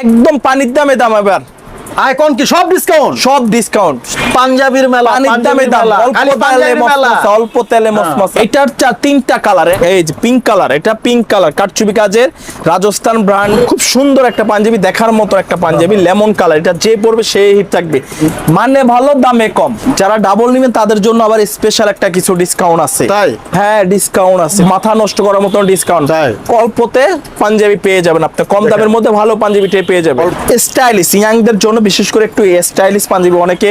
একদম পানির দামে দাম এবার। আইকন কি? সব ডিসকাউন্ট সব ডিসকাউন্ট পাঞ্জাবির মেলা পানির দামে মেলা, অল্প খালি তেলে অল্প তেলে মসমসা এটার চা তিনটা কালার এই যে পিঙ্ক কালার এটা পিঙ্ক কালার কাজের রাজস্থান ব্র্যান্ড খুব সুন্দর একটা পাঞ্জাবি দেখার মতো একটা পাঞ্জাবি লেমন কালার এটা যে পড়বে সেই হিট থাকবে। মানে ভালো দামে কম। যারা ডাবল নেবেন তাদের জন্য আবার স্পেশাল একটা কিছু ডিসকাউন্ট আছে। তাই? হ্যাঁ ডিসকাউন্ট আছে। মাথা নষ্ট করার মতো ডিসকাউন্ট তাই? অল্পতে পাঞ্জাবি পেয়ে যাবেন আপনি। কম দামের মধ্যে ভালো পাঞ্জাবিটাই পেয়ে যাবেন। স্টাইলিশ ইয়াংদের জন্য বিশেষ করে একটু স্টাইলিশ পাঞ্জাবি অনেকে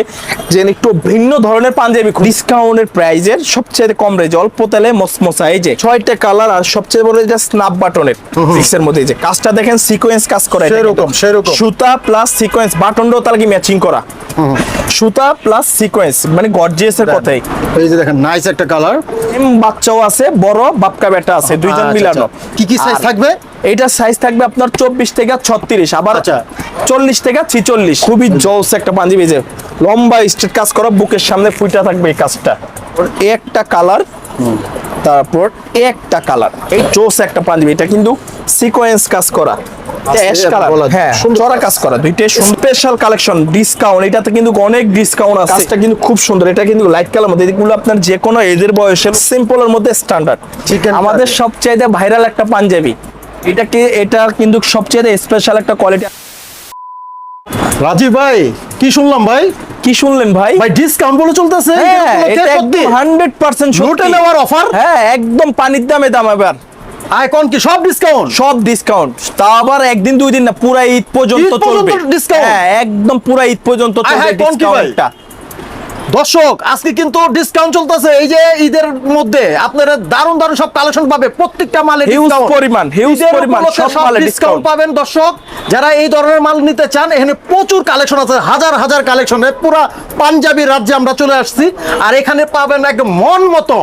যে একটু ভিন্ন ধরনের পাঞ্জাবি ডিসকাউন্টের প্রাইজের সবচেয়ে কম রেঞ্জ অল্প তেলে মসমসা এই যে ছয়টা কালার আর সবচেয়ে বড় যেটা স্ন্যাপ বাটনের ফিক্সের মধ্যে এই যে কাজটা দেখেন সিকোয়েন্স কাজ করা এটা সেরকম, সেরকম। সুতা প্লাস সিকোয়েন্স বাটনটাও তাহলে কি ম্যাচিং করা? সুতা প্লাস সিকোয়েন্স মানে গর্জিয়াসের কথাই। এই যে দেখেন নাইস একটা কালার এম বাচ্চাও আছে বড় বাপকা বেটা আছে দুইজন আচ্ছা, মিলানো। আচ্ছা। কি কি সাইজ থাকবে? এটা সাইজ থাকবে আপনার চব্বিশ থেকে ছত্রিশ আবার আচ্ছা। চল্লিশ থেকে ছিচল্লিশ। খুবই জোস একটা পাঞ্জাবি যে লম্বা স্ট্রেট কাজ করা বুকের সামনে ফুইটা থাকবে এই কাজটা। একটা কালার তারপর একটা কালার। এই জোস একটা পাঞ্জাবি এটা কিন্তু সিকোয়েন্স কাজ করা। স্পেশাল কালেকশন ডিসকাউন্ট এটাতে কিন্তু অনেক ডিসকাউন্ট আছে। কাজটা কিন্তু খুব সুন্দর এটা কিন্তু লাইট কালার মধ্যে। এগুলো আপনার যে কোনো এদের বয়সে সিম্পলের মধ্যে স্ট্যান্ডার্ড আমাদের। সবচাইতে ভাইরাল একটা পাঞ্জাবি। এটা কি এটা কিন্তু সবচেয়ে স্পেশাল একটা কোয়ালিটি রাজীব ভাই কি শুনলাম ভাই? কি শুনলেন ভাই? ভাই ডিসকাউন্ট বলে চলতেছে। হ্যাঁ এটা একদম সত্যি? নেওয়ার অফার হ্যাঁ একদম পানির দামে দাম এবার। আইকন কি? সব ডিসকাউন্ট সব ডিসকাউন্ট তা আবার একদিন দুই দিন না পুরা ঈদ পর্যন্ত চলবে। discount? হ্যাঁ একদম পুরা ঈদ পর্যন্ত চলবে? ডিসকাউন্টটা দর্শক আজকে কিন্তু ডিসকাউন্ট চলতেছে। এই যে ঈদের মধ্যে আপনারা দারুণ দারুণ সব কালেকশন পাবে। প্রত্যেকটা মালে Huge পরিমাণ, huge পরিমাণ, সব মালে ডিসকাউন্ট পাবেন দর্শক। যারা এই ধরনের মাল নিতে চান এখানে প্রচুর কালেকশন আছে হাজার হাজার কালেকশন পুরা পাঞ্জাবি রাজ্যে আমরা চলে আসছি। আর এখানে পাবেন একদম মন মতো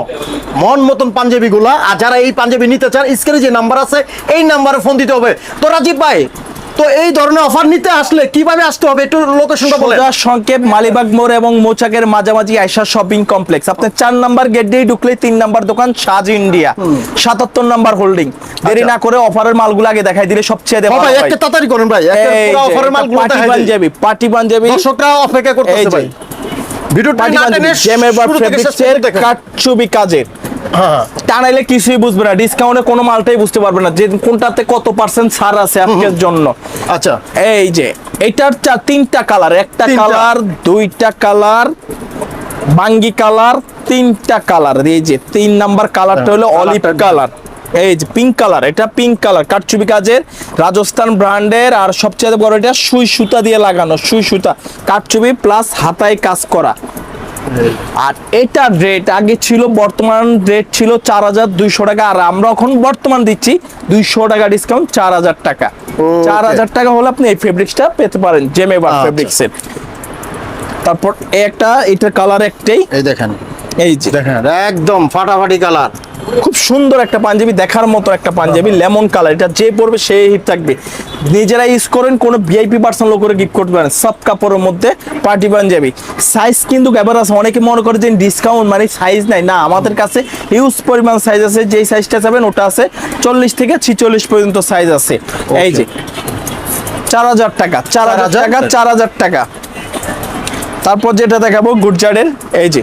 মন মতন পাঞ্জাবি গুলা আর যারা এই পাঞ্জাবি নিতে চান স্ক্রিনে যে নাম্বার আছে এই নাম্বারে ফোন দিতে হবে। তো রাজীব ভাই তো এই ধরনের অফার নিতে আসলে কীভাবে আসতে হবে? একটু লোকেশনটা সোজা সংকেত মালিবাগ মোড় এবং মোচাকের মাঝামাঝি আয়সা শপিং কমপ্লেক্স। আপনি চার নাম্বার গেট দিয়ে ঢুকলে তিন নাম্বার দোকান সাজ ইন্ডিয়া। সাতাত্তর নাম্বার হোল্ডিং দেরি আচ্ছা। না করে অফারের মালগুলো আগে দেখাই দিলে সবচেয়ে ও ভাই একটা তাড়াতাড়ি করেন ভাই একটা পুরো অফারের মালগুলো দেখাই। পাঞ্জাবি পার্টি পাঞ্জাবি। দর্শকরা অপেক্ষা করতেছে। ভাই। ভিডিওটা না টেনে জেম এবার শুরু থেকে শেষ ফেব্রিক্সের কাটছবি কাজের। টানাইলে কিছুই বুঝবে না ডিসকাউন্টে কোনো মালটাই বুঝতে পারবে না যে কোনটাতে কত পার্সেন্ট ছাড় আছে আজকের জন্য। আচ্ছা। এই যে এটার চা- তিনটা কালার একটা কালার দুইটা কালার বাঙ্গি কালার তিনটা কালার এই যে তিন নাম্বার কালারটা হলো অলিভ কালার এই যে পিঙ্ক কালার এটা পিঙ্ক কালার কাজের রাজস্থান ব্র্যান্ডের আর সবচেয়ে বড় এটা সুই সুতা দিয়ে লাগানো সুই সুতা। কাটচুবি প্লাস হাতায় কাজ করা। আর এটার রেট আগে ছিল বর্তমান রেট ছিল চার হাজার দুইশো টাকা আর আমরা এখন বর্তমান দিচ্ছি দুইশো টাকা ডিসকাউন্ট চার হাজার টাকা। চার হাজার টাকা হলে আপনি এই ফেব্রিক্সটা পেতে পারেন জেমেবার আচ্ছা। ফেব্রিক্সের তারপর এই একটা এটার কালার একটাই। এই দেখেন। এই যে। দেখেন একদম ফাটাফাটি কালার খুব সুন্দর একটা পাঞ্জাবি দেখার মতো একটা পাঞ্জাবি লেমন কালার। এটা যে পড়বে সে হিট থাকবে। নিজেরা ইউজ করেন কোনো ভিআইপি পার্সন লোক করে গিফট করতে পারেন। সব কাপড়ের মধ্যে পার্টি পাঞ্জাবি। সাইজ কিন্তু ব্যাপার আছে অনেকে মনে করে যে ডিসকাউন্ট মানে সাইজ নাই। না আমাদের কাছে হিউজ পরিমাণ সাইজ আছে যেই সাইজটা চাবেন ওটা আছে চল্লিশ থেকে ছিচল্লিশ পর্যন্ত সাইজ আছে। এই যে চার হাজার টাকা চার হাজার 4,000 টাকা চার হাজার টাকা। তারপর যেটা দেখাবো গুডজার্ডের এই যে।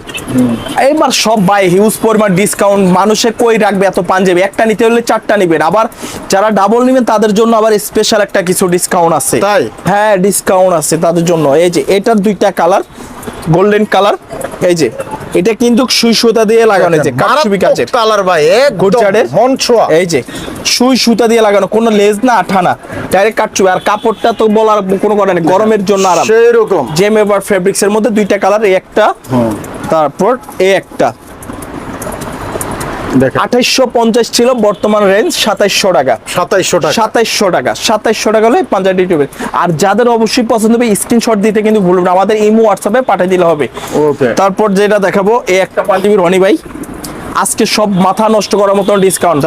এইবার সব বাই হিউজ পরিমাণ ডিসকাউন্ট মানুষে কই রাখবে এত পাঞ্জাবি? একটা নিতে হলে চারটা নিবেন। আবার যারা ডাবল নেবেন তাদের জন্য আবার স্পেশাল একটা কিছু ডিসকাউন্ট আছে। তাই? হ্যাঁ ডিসকাউন্ট আছে তাদের জন্য। এই যে এটার দুইটা কালার গোল্ডেন কালার এই যে এটা কিন্তু সুই সুতা দিয়ে লাগানো যে কাঠছবি কাচের। কালার ভাই গুডজার্ডের মন ছোঁয়া। এই যে সুই সুতা দিয়ে লাগানো কোনো লেজ না আঠা না ডাইরেক্ট কাটছবি আর কাপড়টা তো বলার কোনো কথা নেই গরমের জন্য আরাম। সেই রকম জেম এবার ফেব্রিক্স মধ্যে দুইটা কালার এই একটা তারপর এই একটা। আঠাইশশো পঞ্চাশ ছিল বর্তমান রেঞ্জ সাতাইশশো টাকা। সাতাইশশো টাকা। সাতাইশশো টাকা। সাতাইশশো টাকা হলে পাঞ্জাবি টিউবে আর যাদের অবশ্যই পছন্দ হবে স্ক্রিনশট দিতে কিন্তু ভুলবেন। আমাদের ইমো হোয়াটসঅ্যাপে পাঠিয়ে দিলে হবে। ওকে তারপর যেটা দেখাবো এই একটা পাঞ্জাবি রনি ভাই। আজকে সব মাথা নষ্ট করার মতন ডিসকাউন্ট?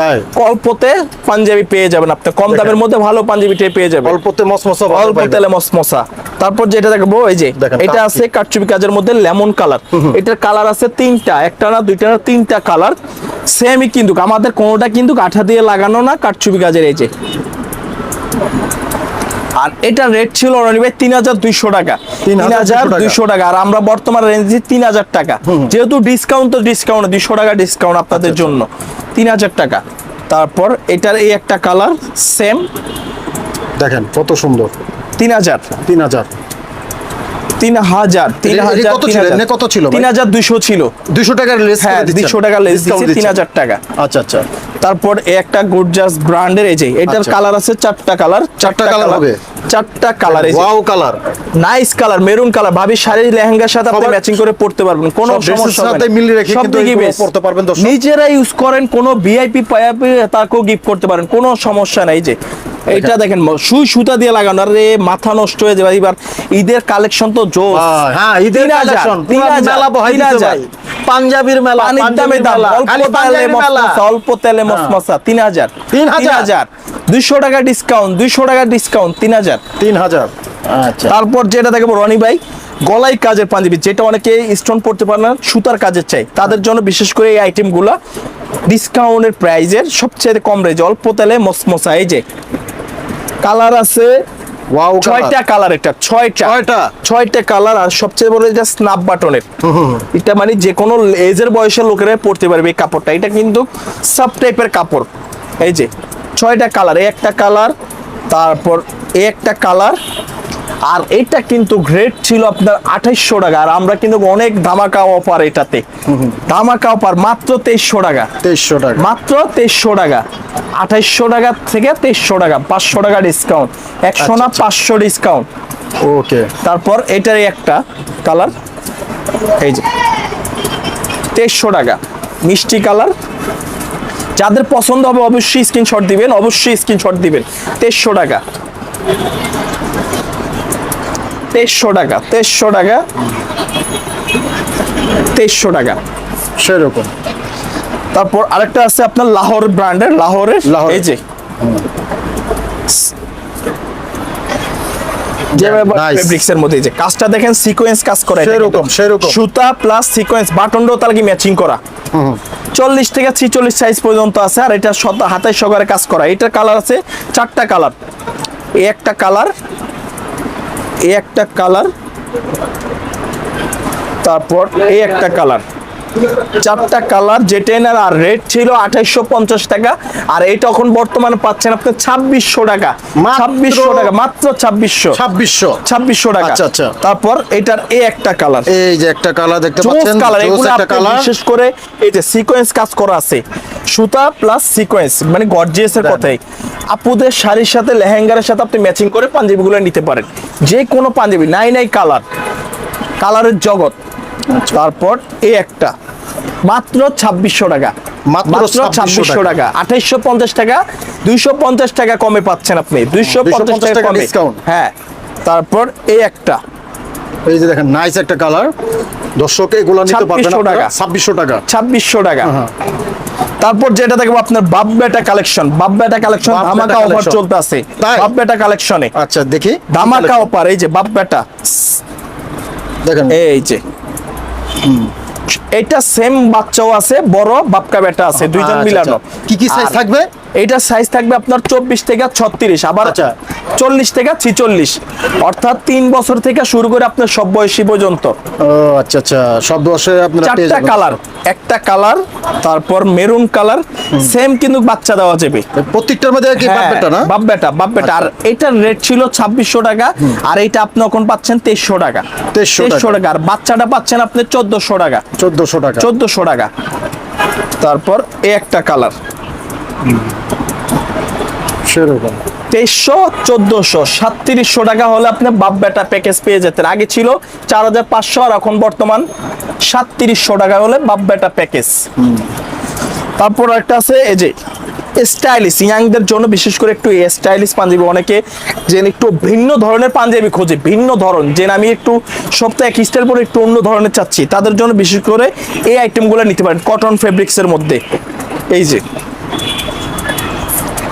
অল্পতে পাঞ্জাবি পেয়ে যাবেন আপনি। কম দামের মধ্যে ভালো পাঞ্জাবিটাই পেয়ে যাবেন। অল্পতে মসমসা অল্প তেলে মসমসা তারপর যেটা দেখব এই যে এটা আছে কাটচুপি কাজের মধ্যে লেমন কালার। এটার কালার আছে তিনটা একটা না দুইটা না তিনটা কালার। সেমই কিন্তু আমাদের কোনোটা কিন্তু কাঠা দিয়ে লাগানো না কাটচুপি কাজের এই যে। আর এটা রেট ছিল রনি ভাই তিন হাজার দুইশো টাকা। তিন হাজার দুইশো টাকা আর আমরা বর্তমান রেঞ্জে তিন হাজার টাকা। যেহেতু ডিসকাউন্ট তো ডিসকাউন্ট দুইশো টাকা ডিসকাউন্ট আপনাদের আচ্ছা, জন্য। তিন হাজার টাকা। তারপর এটার এই একটা কালার সেম দেখেন কত সুন্দর। তিন হাজার। তিন হাজার। তিন হাজার তিন এটা- এটা হাজার কত ছিল? হাজার। এমনি কত ছিল ভাই? তিন হাজার দুইশো ছিল। দুশো টাকার লেস হ্যাঁ দুইশো টাকা লেস দিচ্ছে তিন হাজার টাকা। আচ্ছা আচ্ছা। তারপর একটা গুডজাস ব্র্যান্ডের এই যে এটার আচ্ছা। কালার আছে চারটা কালার চারটা colour হবে? চারটা কালার এই wow colour nice colour maroon colour ভাবি শাড়ির লেহেঙ্গার সাথে আপনি ম্যাচিং করে পড়তে পারবেন কোনো সমস্যা সাথে মিলিয়ে রেখে কিন্তু দিকেই এগুলো best। পড়তে পারবেন দর্শক। নিজেরা ইউজ করেন কোনো ভিআইপি পাইপি তাকেও গিফট করতে পারেন কোনো সমস্যা নাই যে। এইটা দেখেন সুই সুতা দিয়ে লাগানো। আরে মাথা নষ্ট হয়ে যাবে। এবার ঈদের কালেকশন তো জোস। হ্যাঁ ঈদের কালেকশন পুরো মেলা বহাই দিতে। ভাই। পাঞ্জাবির মেলা পানির দামে দাম অল্প তেলে মশমশা অল্প তেলে হাজার? তিন হাজার। দুইশো টাকা ডিসকাউন্ট দুইশো টাকা ডিসকাউন্ট তিন হাজার। তিন হাজার। আচ্ছা। তারপর যেটা দেখব রনি ভাই গলাই কাজের পাঞ্জাবি যেটা অনেকে স্টোন পড়তে পারে না সুতার কাজের চাই। তাদের জন্য বিশেষ করে এই আইটেমগুলো ডিসকাউন্টের প্রাইজের সবচেয়ে কম রেঞ্জ অল্প তেলে মসমসা এই যে কালার আছে। ওয়াও ছয়টা কালার এটা ছয়টা। ছয়টা? ছয়টা কালার আর সবচেয়ে বড় এটা স্ন্যাপ বাটনের এটা মানে যে কোনো এজের বয়সের লোকেরা পড়তে পারবে এই কাপড়টা। এটা কিন্তু সব টাইপের কাপড়। এই যে ছয়টা কালার এই একটা কালার তারপর এই একটা কালার। আর এটা কিন্তু গ্রেড ছিল আপনার আঠাইশশো টাকা। আর আমরা কিন্তু অনেক ধামাকা অফার এটাতে। ধামাকা অফার মাত্র তেইশশো টাকা। তেইশশো টাকা। মাত্র তেইশশো টাকা। আঠাইশশো টাকা থেকে তেইশশো টাকা পাঁচশো টাকা ডিসকাউন্ট একশো না আচ্ছা। পাঁচশো ডিসকাউন্ট ওকে। তারপর এটারই একটা কালার এই যে তেইশশো টাকা মিষ্টি কালার যাদের পছন্দ হবে অবশ্যই স্ক্রিনশট দিবেন অবশ্যই স্ক্রিনশট দিবেন। তেইশশো টাকা। তেইশশো টাকা তেইশশো টাকা তেইশশো টাকা। সেরকম। তারপর আরেকটা আছে আপনার লাহোর ব্র্যান্ডের লাহোরের। এই যে। যেভাবে এর মধ্যে এই যে। কাজটা দেখেন সিকোয়েন্স কাজ করা সেরকম, সেরকম। সুতা প্লাস সিকোয়েন্স বাটনটাও তার কি ম্যাচিং করা। চল্লিশ থেকে ছিচল্লিশ সাইজ পর্যন্ত আছে আর এটা শত কাজ করা। এটার কালার আছে চারটা কালার এই একটা কালার এই একটা কালার তারপর এই একটা কালার চারটা কালার জেটেনার আর রেট ছিল আঠাইশশো পঞ্চাশ টাকা। আর এটা এখন বর্তমানে পাচ্ছেন আপনি ছাব্বিশশো টাকা। ছাব্বিশশো টাকা মাত্র ছাব্বিশশো। ছাব্বিশশো। ছাব্বিশশো টাকা। আচ্ছা, আচ্ছা। তারপর এটার এই একটা কালার। এই যে একটা কালার দেখতে পাচ্ছেন কালার এগুলো কালার। বিশেষ করে এই যে সিকোয়েন্স কাজ করা আছে। সুতা প্লাস সিকোয়েন্স মানে গর্জিয়াস এর কথাই। আপুদের শাড়ির সাথে লেহেঙ্গার সাথে আপনি ম্যাচিং করে পাঞ্জাবিগুলো নিতে পারেন। যে কোনো পাঞ্জাবি নাই নাই কালার। কালারের জগৎ। তারপর এই একটা। মাত্র ছাব্বিশশো টাকা। মাত্র মাত্র 2600 ছাব্বিশশো টাকা। আঠাইশশো পঞ্চাশ টাকা দুইশো পঞ্চাশ টাকা কমে পাচ্ছেন আপনি। দুইশো পঞ্চাশ টাকা টাকা কমে হ্যাঁ। তারপর এই একটা। এই যে দেখেন নাইস একটা কালার দর্শক এগুলো নিতে পারবেন টাকা। ছাব্বিশশো টাকা। ছাব্বিশশো টাকা। তারপর যেটা দেখব আপনার বাপবেটা কালেকশন বাপবেটা কালেকশন বাপ বেটা ধামাকা অফার চলতে আছে। বাপবেটা কালেকশনে আচ্ছা দেখি। ধামাকা অফার এই যে বাপবেটা দেখেন। এই যে। এটা সেম বাচ্চাও আছে বড় বাপকা বেটা আছে দুইজন আচ্ছা, মিলানো আচ্ছা। কি কি সাইজ থাকবে এটা সাইজ থাকবে আপনার চব্বিশ থেকে ছত্রিশ আবার আচ্ছা। চল্লিশ থেকে ছিচল্লিশ। অর্থাৎ তিন বছর থেকে শুরু করে আপনার সব বয়সী পর্যন্ত। আচ্ছা আচ্ছা। সব বসে চারটা কালার একটা কালার তারপর মেরুন কালার সেম কিন্তু বাচ্চা দেওয়া যাবে। প্রত্যেকটার মধ্যে কি হ্যাঁ, না? বাপ বেটা বাপ বেটা আর এটার রেট ছিল ছাব্বিশশো টাকা আর এটা আপনি এখন পাচ্ছেন তেইশশো টাকা। 2300 টাকা। আর বাচ্চাটা পাচ্ছেন আপনি চোদ্দশো টাকা। চোদ্দশো টাকা। চোদ্দশো টাকা। তারপর এই একটা কালার তেইশশো, চোদ্দশো, সাতত্রিশশো টাকা হলে আপনি বাপ বেটা প্যাকেজ পেয়ে যেতেন। আগে ছিল চার হাজার পাঁচশো, আর এখন বর্তমান সাতত্রিশশো টাকা হলে বাপ বেটা প্যাকেজ তারপর একটা আছে, এই যে স্টাইলিশ ইয়াংদের জন্য বিশেষ করে একটু স্টাইলিশ পাঞ্জাবি, অনেকে যে একটু ভিন্ন ধরনের পাঞ্জাবি খোঁজে, ভিন্ন ধরন যে আমি একটু সপ্তাহে এক স্টাইল পরে একটু অন্য ধরনের চাচ্ছি, তাদের জন্য বিশেষ করে এই আইটেমগুলো নিতে পারেন কটন ফেব্রিক্সের মধ্যে। এই যে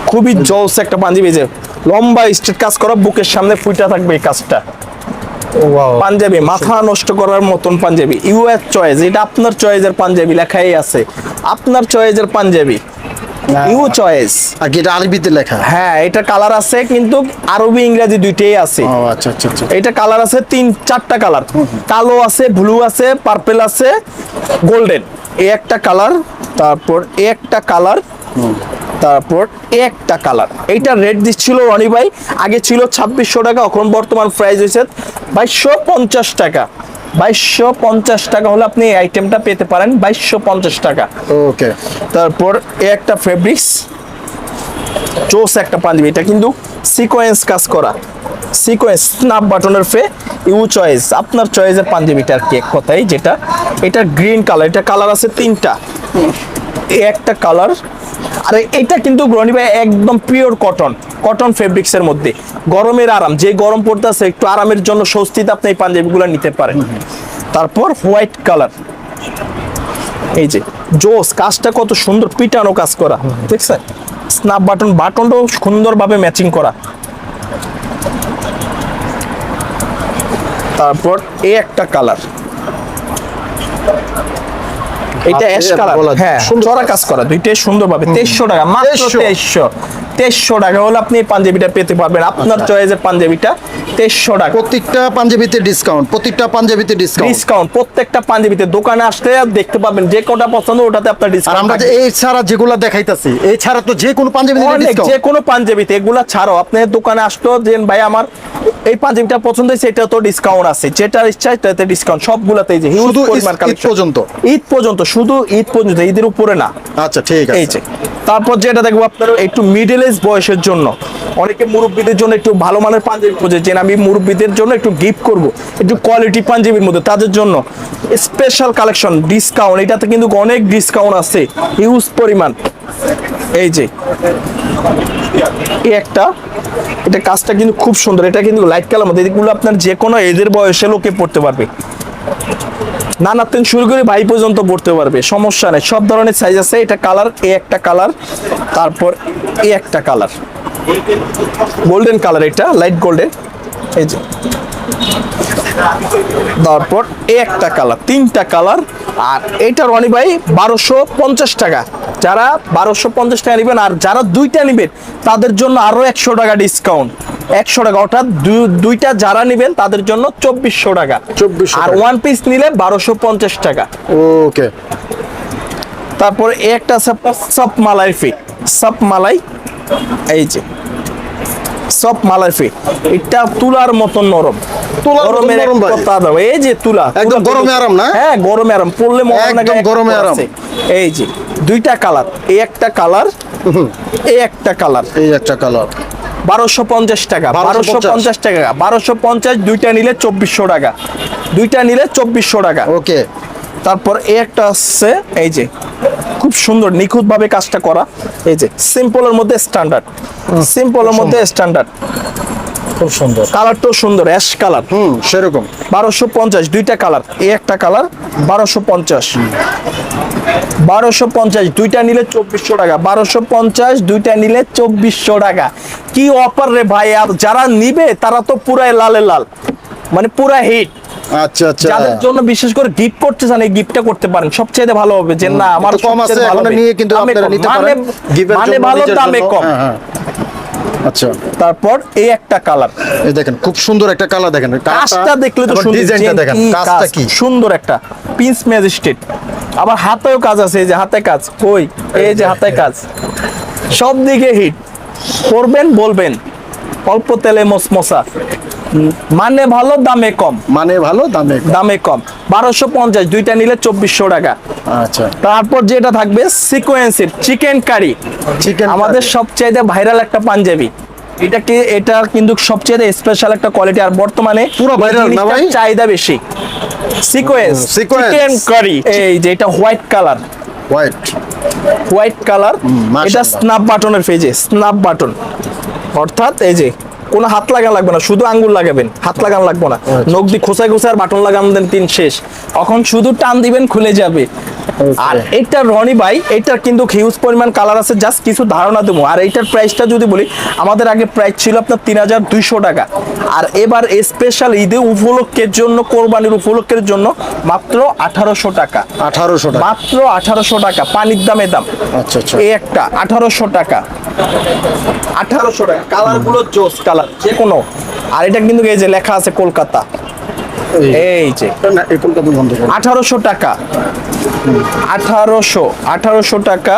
খুবই জলস একটা পাঞ্জাবি যে লম্বা স্ট্রেট কাজ করা বুকের সামনে ফুইটা থাকবে এই কাজটা। পাঞ্জাবি মাথা নষ্ট করার মতন পাঞ্জাবি। ইউ ইউএস চয়েস এটা আপনার চয়েসের পাঞ্জাবি লেখাই আছে। আপনার চয়েসের পাঞ্জাবি। You choice. আর কি এটা আরবিতে লেখা? হ্যাঁ এটা কালার আছে কিন্তু আরবি ইংরেজি দুইটাই আছে। ও আচ্ছা আচ্ছা আচ্ছা। এটা কালার আছে তিন চারটা কালার। কালো আছে ব্লু আছে পার্পেল আছে গোল্ডেন। এই একটা কালার তারপর এই একটা কালার। তারপর একটা কালার এইটা রেট দিচ্ছিল রনি ভাই। আগে ছিল ছাব্বিশশো টাকা এখন বর্তমান প্রাইস হয়েছে বাইশশো পঞ্চাশ টাকা। বাইশশো পঞ্চাশ টাকা হলে আপনি এই আইটেমটা পেতে পারেন বাইশশো পঞ্চাশ টাকা। ওকে তারপর এই একটা ফেব্রিক্স চোস একটা পাঞ্জাবি। এটা কিন্তু সিকোয়েন্স কাজ করা। সিকোয়েন্স স্ন্যাপ বাটনের ফে ইউ চয়েস আপনার চয়েসের পাঞ্জাবিটা আর কি এক কথাই যেটা। এটা গ্রিন কালার এটা কালার আছে তিনটা। একটা কালার আর এটা কিন্তু রনি ভাই একদম পিওর কটন কটন ফেব্রিক্সের মধ্যে। গরমের আরাম যে গরম পড়তেছে একটু আরামের জন্য স্বস্তিতে আপনি এই পাঞ্জাবিগুলো নিতে পারেন। তারপর হোয়াইট কালার এই যে জোস কাজটা কত সুন্দর পিটানো কাজ করা। দেখছেন? স্ন্যাপ বাটন বাটনটাও সুন্দরভাবে ম্যাচিং করা। তারপর এই একটা কালার এটা অ্যাশ কালার হ্যাঁ চড়া কাজ করা দুইটাই সুন্দরভাবে। তেইশশো টাকা মাত্র 2300 তেইশশো। তেইশশো টাকা হলে আপনি পাঞ্জাবিটা পেতে পারবেন। আপনার আচ্ছা। চয়েসের পাঞ্জাবিটা তেইশশো টাকা। প্রত্যেকটা পাঞ্জাবিতে ডিসকাউন্ট প্রত্যেকটা পাঞ্জাবিতে ডিসকাউন্ট ডিসকাউন্ট প্রত্যেকটা পাঞ্জাবিতে। দোকানে আসলে দেখতে পাবেন যে কোটা পছন্দ ওটাতে আপনার আর ডিসকাউন্ট আমরা এই ছাড়া যেগুলো দেখাইতাছি এই ছাড়া তো যে কোনো পাঞ্জাবিতে ডিসকাউন্ট যে কোনো পাঞ্জাবিতে এগুলা ছাড়াও। আপনি দোকানে আসতো যে ভাই আমার এই পাঞ্জাবিটা পছন্দ হয়েছে এটা তো ডিসকাউন্ট আছে। যেটার ইচ্ছা তাতে ডিসকাউন্ট সবগুলাতেই যে হিউজ ঈদ- ঈদ পর্যন্ত? ঈদ পর্যন্ত শুধু ঈদ পর্যন্ত ঈদের উপরে না। আচ্ছা ঠিক এই আছে যে তারপর যেটা দেখব আপনার একটু মিডল এজ বয়সের জন্য। অনেকে মুরব্বীদের জন্য একটু ভালো মানের পাঞ্জাবি খোঁজে যে আমি মুরব্বীদের জন্য একটু গিফট করব। একটু কোয়ালিটি পাঞ্জাবির মধ্যে তাদের জন্য স্পেশাল কালেকশন ডিসকাউন্ট এটাতে কিন্তু অনেক ডিসকাউন্ট আছে হিউজ পরিমাণ। এই যে এই একটা এটা কাজটা কিন্তু খুব সুন্দর এটা কিন্তু লাইট কালার মধ্যে এগুলো আপনার যে কোনো এজের বয়সে লোকে পড়তে পারবে। নানাতেন শুরু করে ভাই পর্যন্ত পড়তে পারবে, সমস্যা নেই। সব ধরনের সাইজ আছে, এটা কালার এ একটা কালার তারপর এ একটা কালার গোল্ডেন কালার এটা লাইট গোল্ডেন এই যে। তারপর এ একটা কালার তিনটা কালার আর এটার রনি ভাই বারোশো পঞ্চাশ টাকা। যারা বারোশো পঞ্চাশ টাকা নেবেন আর যারা দুইটা নেবেন তাদের জন্য আরও একশো টাকা ডিসকাউন্ট একশো টাকা অর্থাৎ দুইটা যারা নেবেন তাদের জন্য চব্বিশশো টাকা। চব্বিশ আর ওয়ান পিস নিলে বারোশো পঞ্চাশ টাকা। ওকে। তারপরে একটা সপ মালাই ফি সাপ মালাই এই যে। সপ মালাই ফি এটা তুলার মতন নরম। গরমের কথা দাও। এই যে তুলা একদম গরমে আরাম না? হ্যাঁ গরমে আরাম। পড়লে না একদম গরমে আরাম। এই যে দুইটা কালার। এই একটা কালার এই একটা কালার। এই একটা কালার। বারোশো পঞ্চাশ টাকা। বারোশো পঞ্চাশ টাকা। বারোশো পঞ্চাশ দুইটা নিলে চব্বিশশো টাকা। দুইটা নিলে চব্বিশশো টাকা। ওকে। তারপর এই একটা আসছে এই যে খুব সুন্দর নিখুঁত ভাবে কাজটা করা। এই যে সিম্পলের মধ্যে স্ট্যান্ডার্ড সিম্পলের মধ্যে স্ট্যান্ডার্ড খুব সুন্দর। কালারটাও সুন্দর অ্যাশ কালার হুম সেরকম। বারোশো পঞ্চাশ দুইটা কালার এই একটা কালার বারোশো পঞ্চাশ। বারোশো পঞ্চাশ দুইটা নিলে চব্বিশশো টাকা। বারোশো পঞ্চাশ দুইটা নিলে চব্বিশশো টাকা। কি অফার রে ভাই আর যারা নিবে তারা তো পুরাই লালে লাল। মানে পুরা হিট আচ্ছা আচ্ছা। যাদের জন্য বিশেষ করে গিফট করতে চান এই গিফটটা করতে পারেন। সবচেয়ে ভালো হবে যে না আমার কম আছে, এখন নিয়ে কিন্তু আপনারা নিতে মানে- পারেন। মানে ভালো দামে কম। হ্যাঁ, হ্যাঁ। আচ্ছা। তারপর এই একটা কালার এই দেখেন খুব সুন্দর একটা কালার দেখেন। কাজটা দেখলে তো ডিজাইনটা দেখেন কি কাজটা কি? সুন্দর একটা। পিন্স ম্যাজিস্ট্রেট আবার হাতেও কাজ আছে এই যে হাতে কাজ। কই? এই যে হাতে কাজ। সব দিকে হিট করবেন বলবেন। অল্প তেলে মসমসা। মানে ভালো দামে কম। মানে ভালো দামে দামে কম। বারোশো পঞ্চাশ দুইটা নিলে চব্বিশশো টাকা। আচ্ছা। তারপর যেটা থাকবে সিকোয়েন্সের চিকেন কারি চিকেন আমাদের। সবচাইতে ভাইরাল একটা পাঞ্জাবি। এটা কি এটা কিন্তু সবচেয়ে স্পেশাল একটা কোয়ালিটি আর বর্তমানে পুরো এই viral না ভাই? চাহিদা বেশি। সিকোয়েন্স। চিকেন কারি এই যে এটা white colour white white colour এটা স্ন্যাপ বাটনের পেজে স্ন্যাপ বাটন অর্থাৎ এই যে কোনো হাত লাগানো লাগবে না শুধু আঙ্গুল লাগাবেন হাত লাগান লাগবে না। আচ্ছা। নখ দিয়ে খোসায় খোসায় বাটন লাগান দেন তিন শেষ। এখন শুধু টান দিবেন খুলে যাবে। আর এটা রনি ভাই এটার কিন্তু হিউজ পরিমাণ কালার আছে জাস্ট কিছু ধারণা দেবো। আর এইটার প্রাইসটা যদি বলি আমাদের আগে প্রাইস ছিল আপনার তিন হাজার দুইশো টাকা। আর এবার স্পেশাল ঈদে উপলক্ষের জন্য কোরবানির উপলক্ষের জন্য মাত্র আঠারোশো টাকা। আঠারোশো মাত্র আঠারোশো টাকা পানির দামে দাম। আচ্ছা আচ্ছা। এই একটা আঠারোশো টাকা। আঠারোশো টাকা কালারগুলো জোস কালার যে কোনো আর এটা কিন্তু এই যে লেখা আছে কলকাতা। এই যে। আঠারোশো টাকা। আঠারোশো আঠারোশো টাকা।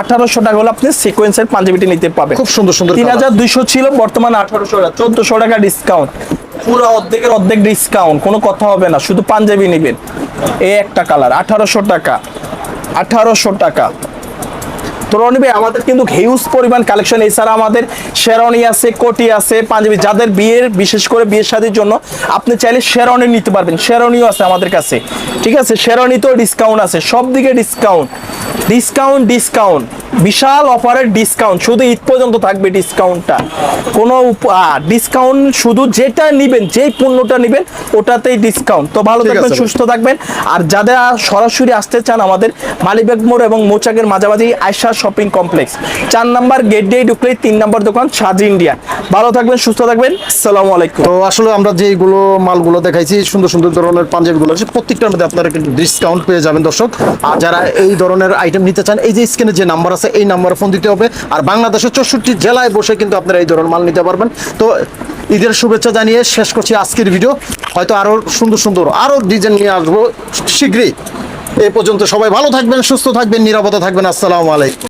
আঠারোশো টাকা হলে আপনি সিকোয়েন্সের পাঞ্জাবিটি নিতে পাবেন খুব সুন্দর সুন্দর তিন হাজার দুইশো ছিল বর্তমানে আঠারোশো টাকা। চোদ্দশো টাকা ডিসকাউন্ট পুরো অর্ধেকের অর্ধেক ডিসকাউন্ট কোনো কথা হবে না। শুধু পাঞ্জাবি নেবেন। এই একটা কালার আঠারোশো টাকা। আঠারোশো টাকা। তো রনি ভাই আমাদের কিন্তু হিউজ পরিমাণ কালেকশন এছাড়া আমাদের শেরনি আছে কোটি আছে পাঞ্জাবি যাদের বিয়ের বিশেষ করে বিয়ের শাদীর জন্য আপনি চাইলে শেরনি নিতে পারবেন। শেরনিও আছে আমাদের কাছে। ঠিক আছে? শেরনিতেও ডিসকাউন্ট আছে। সব দিকে ডিসকাউন্ট ডিসকাউন্ট ডিসকাউন্ট বিশাল অফারের ডিসকাউন্ট শুধু ঈদ পর্যন্ত থাকবে ডিসকাউন্টটা কোনো ডিসকাউন্ট শুধু যেটা নিবেন যেই পণ্যটা নিবেন ওটাতেই ডিসকাউন্ট তো ভালো থাকবেন সুস্থ থাকবেন। আর যারা সরাসরি আসতে চান আমাদের মালিবাগ মোড় এবং মোচাকের মাঝামাঝি আয়সা শপিং কমপ্লেক্স। চার নাম্বার গেট দিয়ে ঢুকলেই তিন নাম্বার দোকান সাজি ইন্ডিয়া। ভালো থাকবেন, সুস্থ থাকবেন আসসালামু আলাইকুম। তো আসলে আমরা যেগুলো মালগুলো দেখাইছি, সুন্দর সুন্দর ধরনের পাঞ্জাবিগুলো আছে, প্রত্যেকটার মধ্যে আপনারা কিন্তু ডিসকাউন্ট পেয়ে যাবেন দর্শক। আর যারা এই ধরনের আইটেম নিতে চান, এই যে স্ক্রিনে যে নাম্বার আছে, এই নাম্বারে ফোন দিতে হবে। আর বাংলাদেশের চৌষট্টি জেলায় বসে কিন্তু আপনারা এই ধরনের মাল নিতে পারবেন। তো ঈদের শুভেচ্ছা জানিয়ে শেষ করছি আজকের ভিডিও হয়তো আরও সুন্দর সুন্দর আরও ডিজাইন নিয়ে আসব শীঘ্রই। এ পর্যন্ত সবাই ভালো থাকবেন, সুস্থ থাকবেন, নিরাপদে থাকবেন। আসসালামু আলাইকুম।